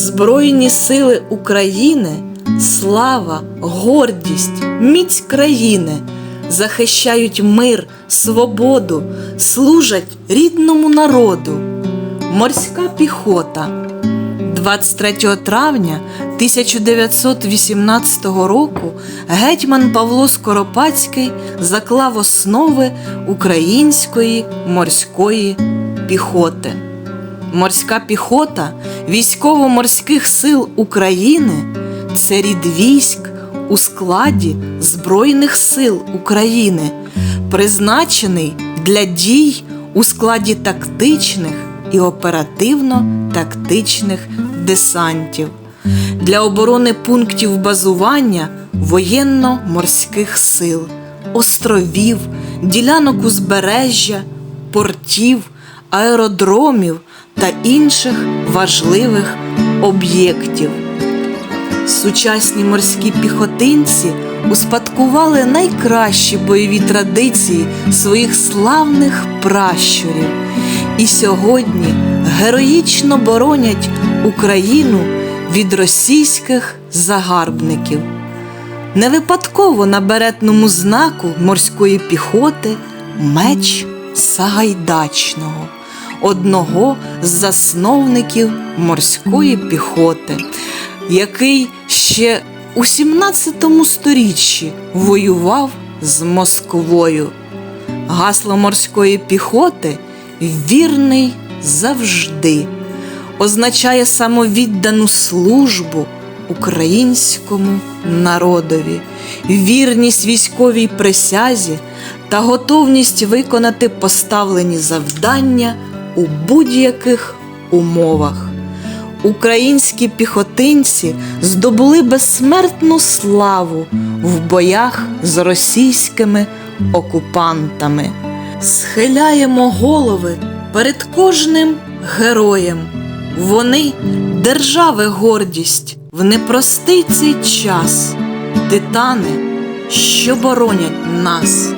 Збройні сили України, слава, гордість, міць країни захищають мир, свободу, служать рідному народу. Морська піхота 23 травня 1918 року гетьман Павло Скоропадський заклав основи української морської піхоти. Морська піхота військово-морських сил України це рід військ у складі Збройних сил України, призначений для дій у складі тактичних і оперативно-тактичних десантів для оборони пунктів базування воєнно-морських сил, островів, ділянок узбережжя, портів, аеродромів та інших важливих об'єктів. Сучасні морські піхотинці успадкували найкращі бойові традиції своїх славних пращурів і сьогодні героїчно боронять Україну від російських загарбників. Не випадково на беретному знаку морської піхоти меч Сагайдачного, одного з засновників морської піхоти, який ще у 17 сторіччі воював з Москвою. Гасло морської піхоти вірний завжди означає самовіддану службу українському народові, вірність військовій присязі та готовність виконати поставлені завдання у будь-яких умовах. Українські піхотинці здобули безсмертну славу в боях з російськими окупантами. Схиляємо голови перед кожним героєм. Вони держави гордість в непростий цей час, титани, що боронять нас.